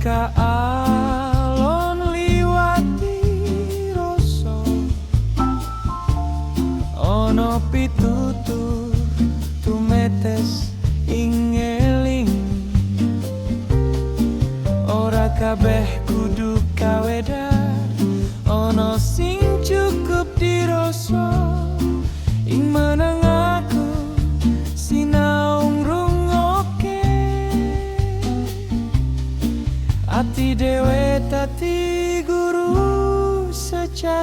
Ketika alon liwati rasa Ono pitutur tumetes ingeling Ora kabeh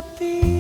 ti.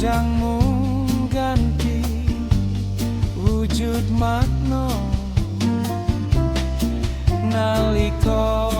padangmu ganti wujud makna. Nalikoh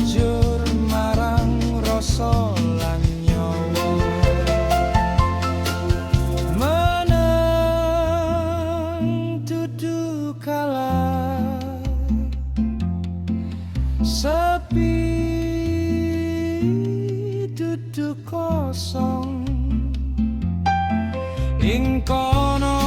sepi duduk kosong. Ing kono